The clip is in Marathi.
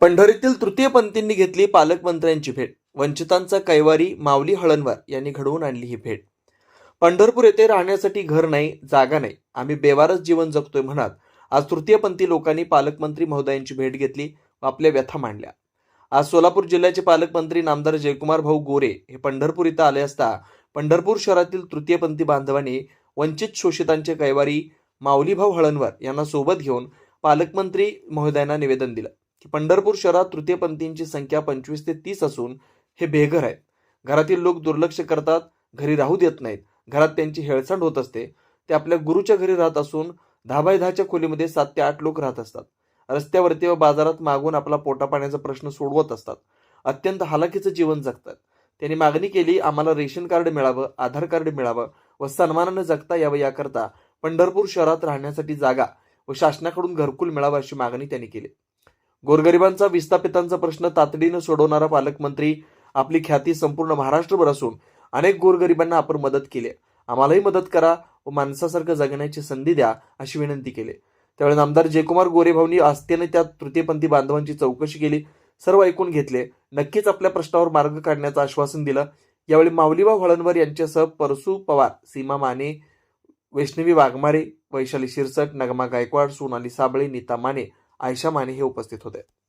पंढरीतील तृतीयपंथींनी घेतली पालकमंत्र्यांची भेट. वंचितांचा कैवारी माऊली हळणवार यांनी घडवून आणली ही भेट. पंढरपूर येथे राहण्यासाठी घर नाही जागा नाही. आम्ही बेवारच जीवन जगतोय म्हणत. आज तृतीयपंथी लोकांनी पालकमंत्री महोदयांची भेट घेतली व आपल्या व्यथा मांडल्या. आज सोलापूर जिल्ह्याचे पालकमंत्री नामदार जयकुमार भाऊ गोरे हे पंढरपूर इथं आले असता पंढरपूर शहरातील तृतीयपंथी बांधवांनी वंचित शोषितांचे कैवारी माऊलीभाऊ हळणवार यांना सोबत घेऊन पालकमंत्री महोदयांना निवेदन दिलं. की पंढरपूर शहरात तृतीयपंथींची संख्या पंचवीस ते तीस असून हे बेघर आहेत. घरातील लोक दुर्लक्ष करतात घरी राहू देत नाहीत. घरात त्यांची हेळसांड होत असते. ते आपल्या गुरुच्या घरी राहत असून दहा बाय दहाच्या खोलीमध्ये सात ते आठ लोक राहत असतात. रस्त्यावरती व बाजारात मागून आपला पोटापाण्याचा प्रश्न सोडवत असतात. अत्यंत हालाकीचं जीवन जगतात. त्यांनी मागणी केली आम्हाला रेशन कार्ड मिळावं आधार कार्ड मिळावं व सन्मानानं जगता यावं याकरता पंढरपूर शहरात राहण्यासाठी जागा व शासनाकडून घरकुल मिळावं अशी मागणी त्यांनी केली. गोरगरिबांचा विस्थापितांचा प्रश्न तातडीनं सोडवणारा पालकमंत्री आपली ख्याती संपूर्ण महाराष्ट्रभर असून अनेक गोरगरिबांना आपण मदत केली आम्हालाही मदत करा व माणसासारखं जगण्याची संधी द्या अशी विनंती केली त्यावेळी आमदार जयकुमार गोरेभाऊंनी आस्थेने त्या तृतीयपंथी बांधवांची चौकशी केली सर्व ऐकून घेतले. नक्कीच आपल्या प्रश्नावर मार्ग काढण्याचं आश्वासन दिलं. यावेळी माऊलीबा हळणवर यांच्यासह परसू पवार सीमा माने वैष्णवी वाघमारे वैशाली शिरसट नगमा गायकवाड सोनाली साबळे नीता माने आयशा माने हे उपस्थित होते.